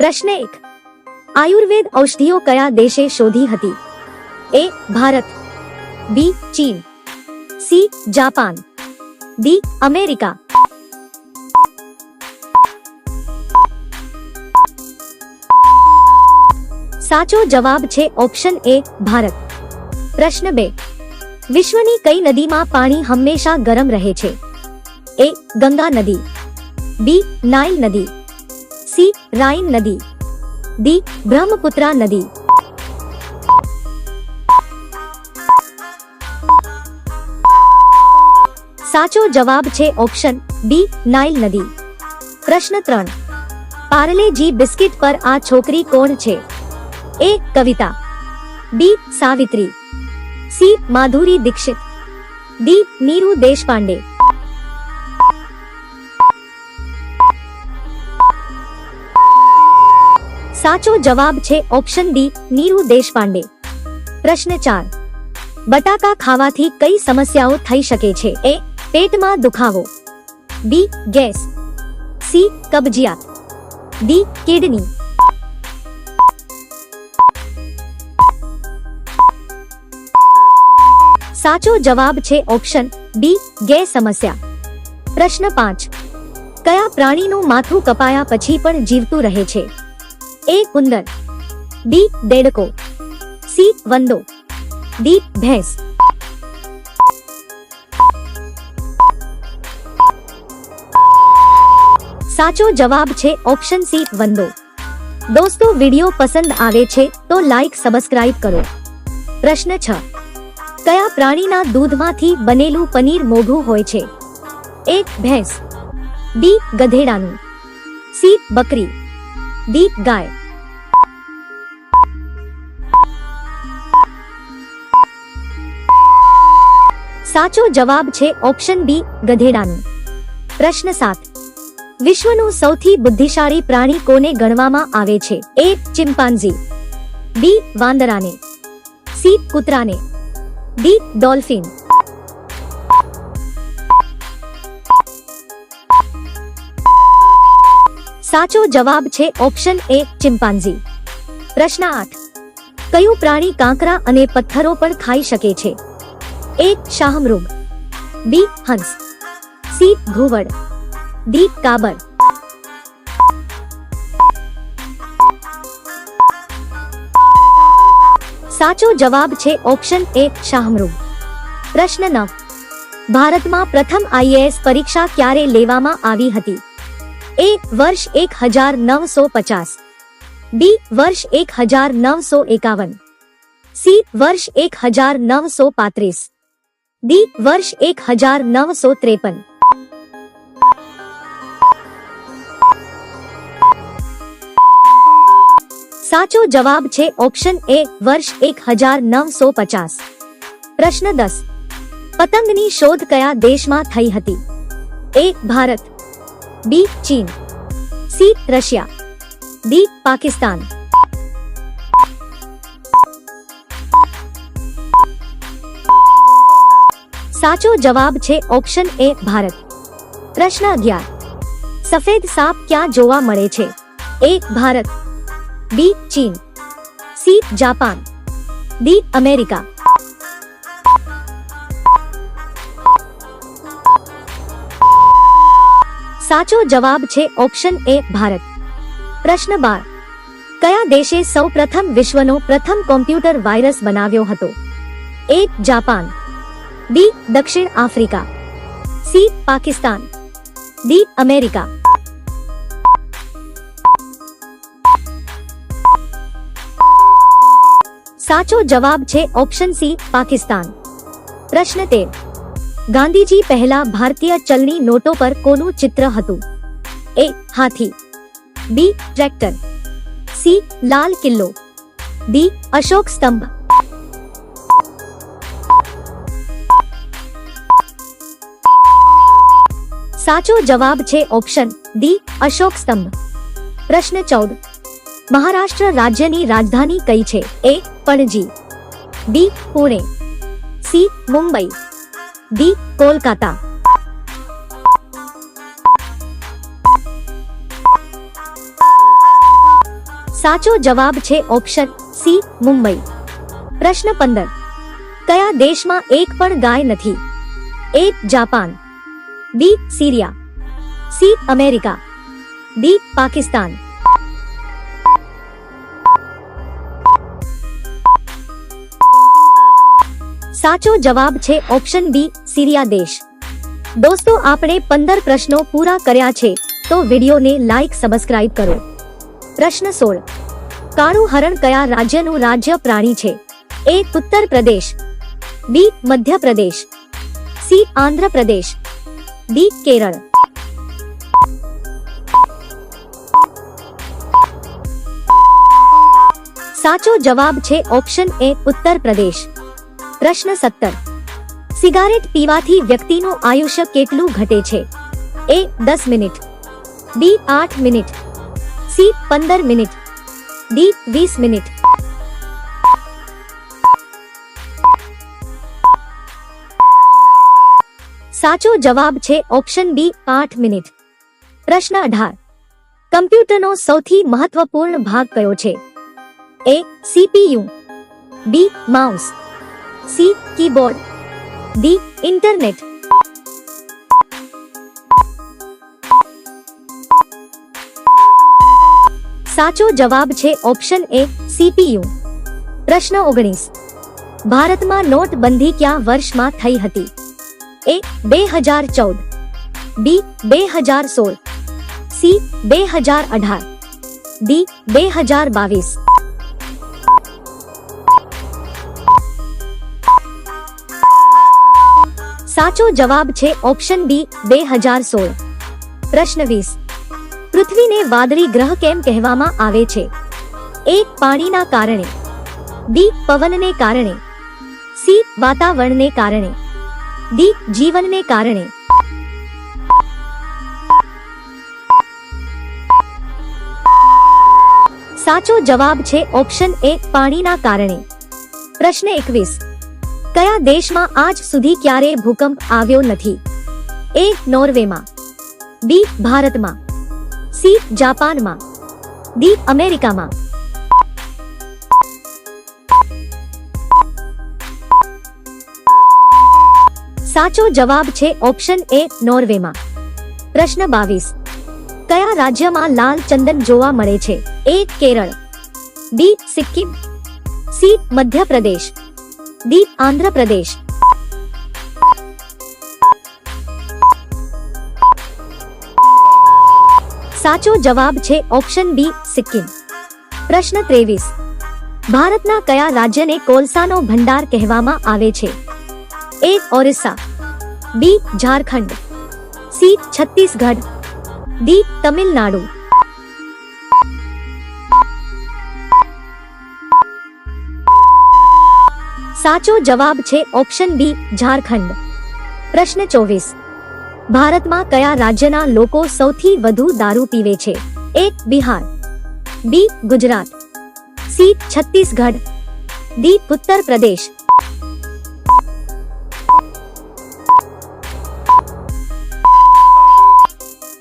પ્રશ્ન એક આયુર્વેદ ઔષધિઓ કયા દેશે શોધી હતી એ ભારત બી ચીન સી જાપાન ડી અમેરિકા સાચો જવાબ છે ઓપ્શન એ ભારત પ્રશ્ન બે વિશ્વની કઈ નદીમાં પાણી હંમેશા ગરમ રહે છે એ ગંગા નદી બી નાઇલ નદી सी राइन नदी डी ब्रह्मपुत्रा नदी साचो जवाब छे ऑप्शन डी नाइल नदी प्रश्न त्रन पार्ले जी बिस्किट पर आ छोकरी कौन छे A Kavita B Savitri C Madhuri Dixit D Neeru Deshpande Pande સાચો જવાબ છે ઓપ્શન ડી નીરુ દેશપાંડે પ્રશ્ન ચાર બટાકા ખાવાથી કઈ સમસ્યાઓ થઈ શકે છે એ પેટમાં દુખાવો બી ગેસ સી કબજિયાત ડી કિડની સાચો જવાબ છે ઓપ્શન ડી ગેસ સમસ્યા પ્રશ્ન પાંચ કયા પ્રાણીનું માથું કપાયા પછી પણ જીવતું રહે છે ए उंदर बी डेड़को सी वंदो डी भैंस साचो जवाब छे ऑप्शन सी वंदो दोस्तों वीडियो पसंद आवे छे तो लाइक सब्सक्राइब करो प्रश्न छ कया प्राणी ना दूध माथी बनेलू पनीर मोघु होय छे ए भैंस बी गधेड़ानू सी बकरी Deep guy. સાચો જવાબ છે ઓપ્શન બી ગધેડાનું પ્રશ્ન સાત વિશ્વનું સૌથી બુદ્ધિશાળી પ્રાણી કોને ગણવામાં આવે છે એ ચિમ્પાન્ઝી બી વાંદરાને સી કૂતરાને ડી ડોલ્ફિન સાચો જવાબ છે ઓપ્શન એ ચિમ્પાન્ઝી પ્રશ્ન આઠ કયું પ્રાણી કાંકરા અને પથ્થરો પણ ખાઈ શકે છે એ શાહમૃગ બી હંસ સી ઘુવડ ડી કાબર સાચો જવાબ છે ઓપ્શન એ શાહમૃગ પ્રશ્ન નવ ભારતમાં પ્રથમ આઈએએસ પરીક્ષા ક્યારે લેવામાં આવી હતી ए वर्ष एक हजार नौ सौ पचास बी वर्ष एक हजार नौ सौ इक्यावन सी वर्ष एक हजार नौ सौ पैंतीस डी वर्ष एक हजार नौ सौ तिरपन साचो जवाब छे ऑप्शन ए वर्ष एक हजार नौ सौ पचास प्रश्न दस દસ शोध कया देश मा थई हती ए भारत बी चीन सी रशिया डी पाकिस्तान साचो जवाब छे ऑप्शन ए भारत प्रश्न अग्यार सफेद सांप क्या जोवा मरे छे ए भारत बी चीन सी जापान डी अमेरिका साचो जवाब छे ऑप्शन ए भारत प्रश्न बार कया देशे सौ प्रथम विश्व नो प्रथम कॉम्प्यूटर वायरस बनाव्यो हतो ए जापान बी दक्षिण Africa C Pakistan D America साचो जवाब छे ऑप्शन सी पाकिस्तान प्रश्न तेरह ગાંધીજી પહેલા ભારતીય ચલણી નોટો પર કોનું ચિત્ર હતું એ હાથી બી tractor C Lal Qila D Ashok સ્તંભ સાચો જવાબ છે ઓપ્શન ડી અશોક સ્તંભ પ્રશ્ન ચૌદ મહારાષ્ટ્ર રાજ્યની રાજધાની કઈ છે A Panaji B Pune C Mumbai D Kolkata साचो जवाब छे ऑप्शन सी मुंबई प्रश्न पंदर क्या देश में एक पर गाय नहीं A Japan B Syria C America D Pakistan સાચો જવાબ છે ઓપ્શન બી સિરિયા દેશ દોસ્તો આપણે 15 પ્રશ્નો પૂરા કર્યા છે તો વિડિયોને લાઈક સબસ્ક્રાઇબ કરો પ્રશ્ન 16 કાનુ હરણ કયા રાજ્યનું રાજ્ય પ્રાણી છે A Uttar Pradesh B Madhya Pradesh C Andhra Pradesh D Kerala સાચો જવાબ છે ઓપ્શન એ ઉત્તર પ્રદેશ પ્રશ્ન સત્તર સિગારેટ પીવાથી વ્યક્તિનું આયુષ્ય કેટલું ઘટે છે એ દસ મિનિટ બી આઠ મિનિટ સી પંદર મિનિટ ડી વીસ મિનિટ સાચો જવાબ છે ઓપ્શન બી આઠ મિનિટ પ્રશ્ન અઢાર કમ્પ્યુટરનો સૌથી મહત્વપૂર્ણ ભાગ કયો છે A CPU B mouse C keyboard D internet साचो जवाब छे ऑप्शन ए सीपीयू प्रश्न ओगनीस भारत में नोटबंदी क्या वर्ष में थी हती? ए बे हजार चौदह बी बे हजार सोल सी बे हजार अठार डी बे हजार बीस સાચો જવાબ છે ઓપ્શન બી બે હજાર સોળ પ્રશ્ન વીસ પૃથ્વીને વાદળી ગ્રહ કેમ કહેવામાં આવે છે એક પાણીના કારણે બી પવનને કારણે સી વાતાવરણને કારણે ડી જીવનને કારણે સાચો જવાબ છે ઓપ્શન એ પાણીના કારણે પ્રશ્ન એકવીસ કયા દેશમાં આજ સુધી ક્યારે ભૂકંપ આવ્યો નથી A નોર્વેમાં B ભારતમાં C જાપાનમાં D અમેરિકામાં સાચો જવાબ છે ઓપ્શન A નોર્વેમાં પ્રશ્ન 22 કયા રાજ્યમાં લાલ ચંદન જોવા મળે છે A Kerala B Sikkim C Madhya Pradesh D Andhra Pradesh साचो जवाब छे ऑप्शन बी सिक्किम प्रश्न तेवीस भारत न क्या राज्य ने कोलसा नो भंडार कहवामा आवे छे A Orissa B Jharkhand C Chhattisgarh D Tamil Nadu સાચો જવાબ છે ઓપ્શન બી ઝારખંડ પ્રશ્ન ચોવીસ ભારતમાં કયા રાજ્યના લોકો સૌથી વધુ દારૂ પીવે છે A Bihar B Gujarat C Chhattisgarh D Uttar Pradesh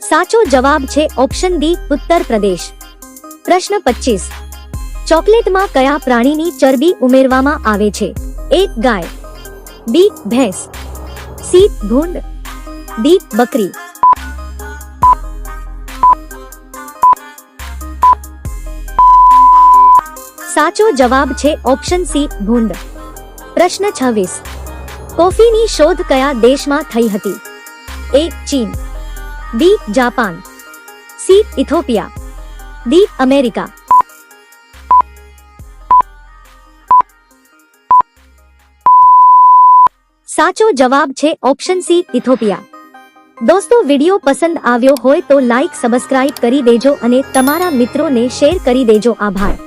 સાચો જવાબ છે ઓપ્શન ડી ઉત્તર પ્રદેશ પ્રશ્ન પચીસ ચોકલેટમાં કયા પ્રાણીની ચરબી ઉમેરવામાં આવે છે એક ગાય બી ભેંસ સી ભૂંડ ડી બકરી સાચો જવાબ છે ઓપ્શન સી ભૂંડ પ્રશ્ન છવ્વીસ કોફીની શોધ કયા દેશમાં થઈ હતી એ ચીન B Japan C Ethiopia D America સાચો જવાબ છે ઓપ્શન સી ઇથોપિયા દોસ્તો વિડીયો પસંદ આવ્યો હોય તો લાઇક સબસ્ક્રાઇબ કરી દેજો અને તમારા મિત્રોને શેર કરી દેજો આભાર